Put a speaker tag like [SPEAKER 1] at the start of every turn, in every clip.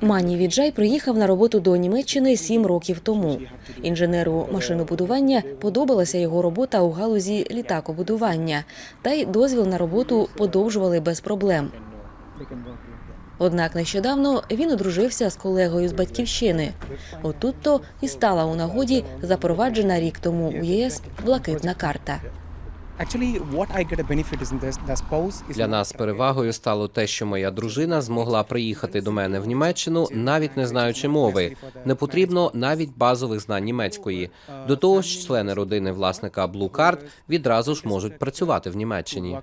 [SPEAKER 1] Мані Віджай приїхав на роботу до Німеччини сім років тому. Інженеру машинобудування подобалася його робота у галузі літакобудування, та й дозвіл на роботу подовжували без проблем. Однак нещодавно він одружився з колегою з батьківщини. Отут то і стала у нагоді запроваджена рік тому у ЄС блакитна карта.
[SPEAKER 2] Для нас перевагою стало те, що моя дружина змогла приїхати до мене в Німеччину, навіть не знаючи мови. Не потрібно навіть базових знань німецької. До того ж, члени родини власника Blue Card відразу ж можуть працювати в Німеччині.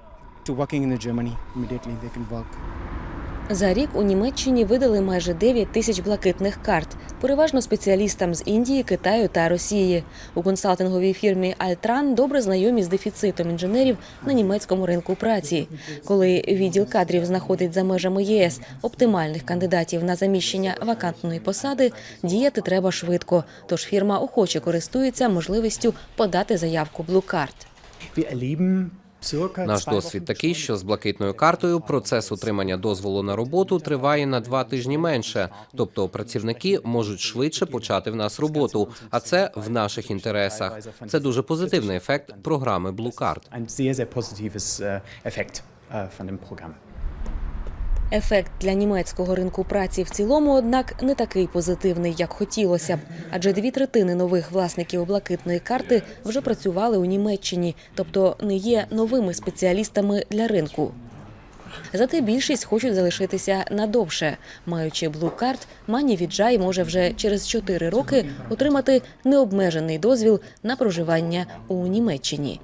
[SPEAKER 1] За рік у Німеччині видали майже 9 тисяч блакитних карт, переважно спеціалістам з Індії, Китаю та Росії. У консалтинговій фірмі Альтран добре знайомі з дефіцитом інженерів на німецькому ринку праці. Коли відділ кадрів знаходить за межами ЄС оптимальних кандидатів на заміщення вакантної посади, діяти треба швидко. Тож фірма охоче користується можливістю подати заявку Card.
[SPEAKER 2] Наш досвід такий, що з блакитною картою процес отримання дозволу на роботу триває на два тижні менше. Тобто працівники можуть швидше почати в нас роботу, а це в наших інтересах. Це дуже позитивний ефект програми Blue Card.
[SPEAKER 1] Ефект для німецького ринку праці в цілому, однак, не такий позитивний, як хотілося б, адже дві третини нових власників блакитної карти вже працювали у Німеччині, тобто не є новими спеціалістами для ринку. Зате більшість хочуть залишитися надовше. Маючи Card, Мані Віджай може вже через 4 роки отримати необмежений дозвіл на проживання у Німеччині.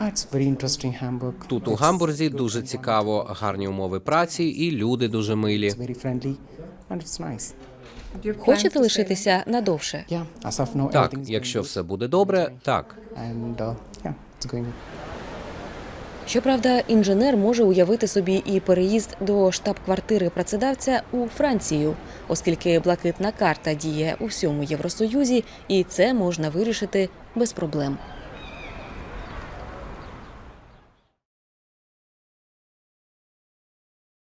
[SPEAKER 3] It's very.
[SPEAKER 2] Тут у Гамбурзі дуже цікаво, гарні умови праці і люди дуже милі.
[SPEAKER 1] Хочете лишитися надовше?
[SPEAKER 2] Так, якщо все буде добре, так.
[SPEAKER 3] uh.
[SPEAKER 1] Щоправда, інженер може уявити собі і переїзд до штаб-квартири працедавця у Францію, оскільки блакитна карта діє у всьому Євросоюзі, і це можна вирішити без проблем.